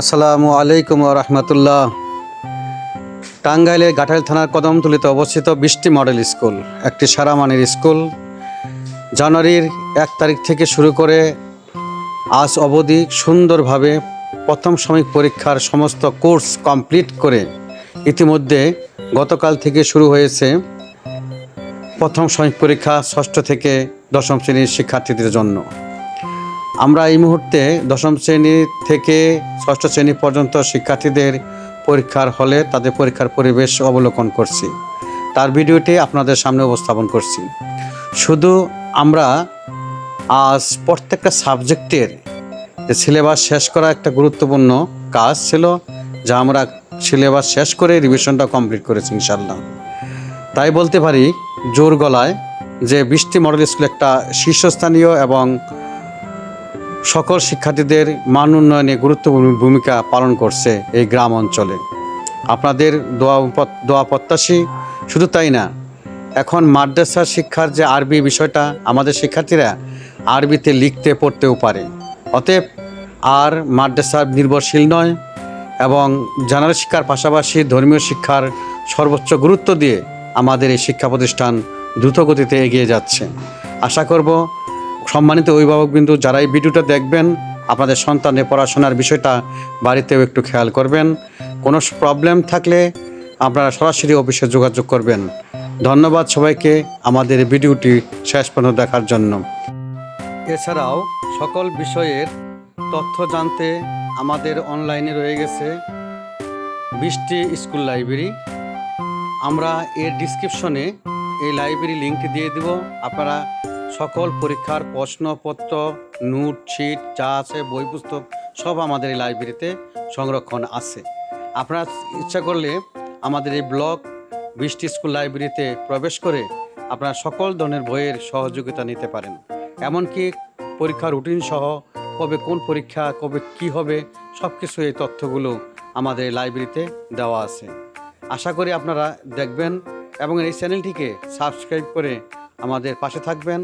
আসসালামু আলাইকুম রহমতুল্লাহ। টাঙ্গাইলের গাটাইল থানার কদমতলিতে অবস্থিত বৃষ্টি মডেল স্কুল, একটি সারা মানের স্কুল। জানুয়ারির এক তারিখ থেকে শুরু করে আজ অবধি সুন্দরভাবে প্রথম সাময়িক পরীক্ষার সমস্ত কোর্স কমপ্লিট করে ইতিমধ্যে গতকাল থেকে শুরু হয়েছে প্রথম সাময়িক পরীক্ষা ষষ্ঠ থেকে দশম শ্রেণির শিক্ষার্থীদের জন্য। আমরা এই মুহূর্তে দশম শ্রেণি থেকে ষষ্ঠ শ্রেণি পর্যন্ত শিক্ষার্থীদের পরীক্ষার হলে তাদের পরীক্ষার পরিবেশ অবলোকন করছি। তার ভিডিওটি আপনাদের সামনে উপস্থাপন করছি। শুধু আমরা আজ প্রত্যেকটা সাবজেক্টের সিলেবাস শেষ করা একটা গুরুত্বপূর্ণ কাজ ছিল, যা আমরা সিলেবাস শেষ করে রিভিশনটা কমপ্লিট করেছি ইনশাল্লাহ তাই বলতে পারি, জোর গলায় যে বৃষ্টি মডেল স্কুল একটা শীর্ষস্থানীয় এবং সকল শিক্ষার্থীদের মান উন্নয়নে গুরুত্বপূর্ণ ভূমিকা পালন করছে এই গ্রাম অঞ্চলে। আপনাদের দোয়া দোয়া প্রত্যাশী শুধু তাই না, এখন মাদ্রাসা শিক্ষার যে আরবি বিষয়টা আমাদের শিক্ষার্থীরা আরবিতে লিখতে পড়তেও পারে। অতএব আর মাদ্রাসা নির্ভরশীল নয় এবং জেনারেল শিক্ষার পাশাপাশি ধর্মীয় শিক্ষার সর্বোচ্চ গুরুত্ব দিয়ে আমাদের এই শিক্ষা প্রতিষ্ঠান দ্রুতগতিতে এগিয়ে যাচ্ছে। আশা করব সম্মানিত অভিভাবকবিন্দু, যারা এই ভিডিওটা দেখবেন, আপনাদের সন্তানের পড়াশোনার বিষয়টা বাড়িতেও একটু খেয়াল করবেন। কোনো প্রবলেম থাকলে আপনারা সরাসরি অফিসে যোগাযোগ করবেন। ধন্যবাদ সবাইকে আমাদের ভিডিওটি শেষ পর্যন্ত দেখার জন্য। এছাড়াও সকল বিষয়ের তথ্য জানতে আমাদের অনলাইনে রয়ে গেছে বৃষ্টি স্কুল লাইব্রেরি। আমরা এর ডিসক্রিপশনে এই লাইব্রেরি লিঙ্কটি দিয়ে দিব। আপনারা সকল পরীক্ষার প্রশ্নপত্র, নোট, শিট, যা আছে, বই, পুস্তক, সব আমাদের এই লাইব্রেরিতে সংরক্ষণ আছে। আপনারা ইচ্ছা করলে আমাদের এই ব্লগ বৃষ্টি স্কুল লাইব্রেরিতে প্রবেশ করে আপনারা সকল ধরনের বইয়ের সহযোগিতা নিতে পারেন। এমনকি পরীক্ষার রুটিন সহ কবে কোন পরীক্ষা, কবে কি হবে সব কিছু এই তথ্যগুলো আমাদের লাইব্রেরিতে দেওয়া আছে। আশা করি আপনারা দেখবেন এবং এই চ্যানেলটিকে সাবস্ক্রাইব করে আমাদের পাশে থাকবেন।